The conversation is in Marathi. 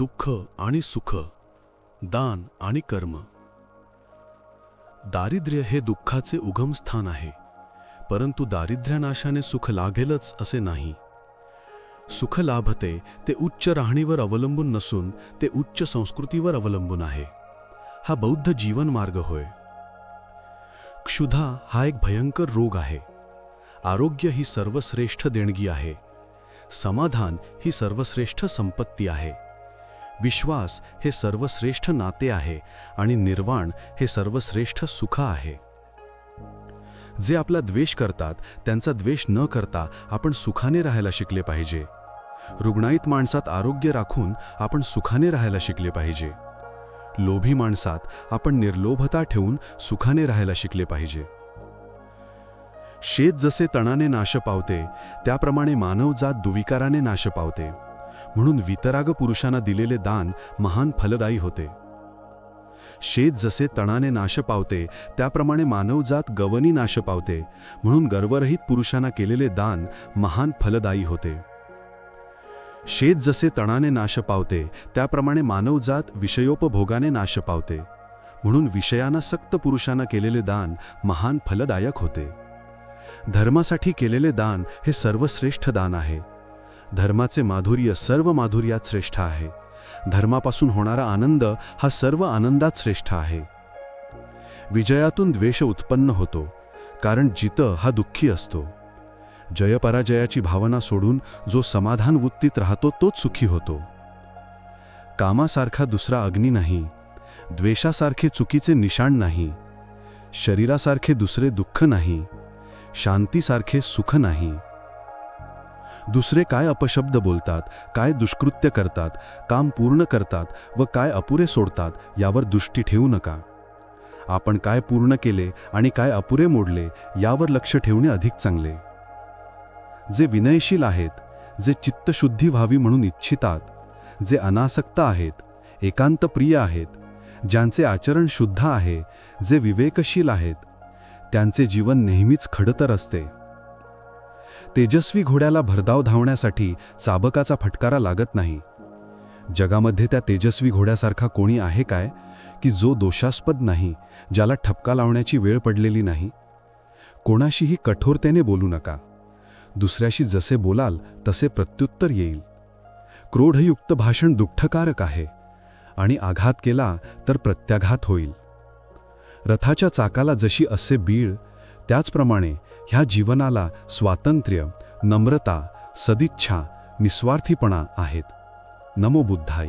दुःख आणि सुख दान आणि कर्म. दारिद्र्य हे दुःखाचे उगमस्थान आहे परंतु दारिद्र्यनाशाने सुख लागेलच असे नाही. सुख लाभते ते उच्च राहणीवर अवलंबून नसून ते उच्च संस्कृतीवर अवलंबून आहे. हा बौद्ध जीवनमार्ग होय. क्षुधा हा एक भयंकर रोग आहे. आरोग्य ही सर्वश्रेष्ठ देणगी आहे. समाधान ही सर्वश्रेष्ठ संपत्ती आहे. विश्वास हे सर्वश्रेष्ठ नाते आहे आणि निर्वाण हे सर्वश्रेष्ठ सुख आहे. जे आपला द्वेष करतात त्यांचा द्वेष न करता आपण सुखाने राहायला शिकले पाहिजे. रुग्णाईत माणसात आरोग्य राखून आपण सुखाने राहायला शिकले पाहिजे. लोभी माणसात आपण निर्लोभता ठेवून सुखाने राहायला शिकले पाहिजे. शेत जसे तणाने नाश पावते त्याप्रमाणे मानवजात दुविकाराने नाश पावते. म्हणून वितराग पुरुषांना दिलेले दान महान फलदायी होते. शेत जसे तणाने नाश पावते त्याप्रमाणे मानवजात गवनी नाश पावते म्हणून गर्वरहित पुरुषांना केलेले दान महान फलदायी होते. शेत जसे तणाने नाश पावते त्याप्रमाणे मानवजात विषयोपभोगाने नाश पावते म्हणून विषयांना सक्त पुरुषांना केलेले दान महान फलदायक होते. धर्मासाठी केलेले दान हे सर्वश्रेष्ठ दान आहे. धर्माचे माधुर्य सर्व माधुर्यात श्रेष्ठ आहे. धर्मापासून होणारा आनंद हा सर्व आनंदात श्रेष्ठ आहे. विजयातून द्वेष उत्पन्न होतो कारण जित हा दुःखी असतो. जयपराजयाची भावना सोडून जो समाधान वृत्तीत राहतो तोच सुखी होतो. कामासारखा दुसरा अग्नी नाही द्वेषासारखे चुकीचे निशाण नाही शरीरासारखे दुसरे दुःख नाही शांतीसारखे सुख नाही. दुसरे काय अपशब्द बोलतात काय दुष्कृत्य करतात काम पूर्ण करतात व काय अपुरे सोडतात यावर दृष्टी ठेवू नका. आपण काय पूर्ण केले आणि काय अपुरे मोडले यावर लक्ष ठेवणे अधिक चांगले. जे विनयशील आहेत जे चित्तशुद्धी व्हावी म्हणून इच्छितात जे अनासक्त आहेत एकांत प्रिय आहेत ज्यांचे आचरण शुद्ध आहे जे विवेकशील आहेत त्यांचे जीवन नेहमीच खडतर असते. तेजस्वी घोड्याला भरधाव धावण्यासाठी चाबकाचा फटकारा लागत नाही. जगामध्ये त्या तेजस्वी घोड्यासारखा कोणी आहे काय? की जो दोषास्पद नाही ज्याला ठपका लावण्याची वेळ पडलेली नाही? कोणाशीही कठोरतेने बोलू नका. दुसऱ्याशी जसे बोलाल तसे प्रत्युत्तर येईल. क्रोढयुक्त भाषण दुःखकारक आहे. आणि आघात केला तर प्रत्याघात होईल. रथाच्या चाकाला जशी असे बीळ त्याचप्रमाणे ह्या जीवनाला स्वातंत्र्य नम्रता सदिच्छा निस्वार्थीपणा आहेत. नमो बुद्धाय.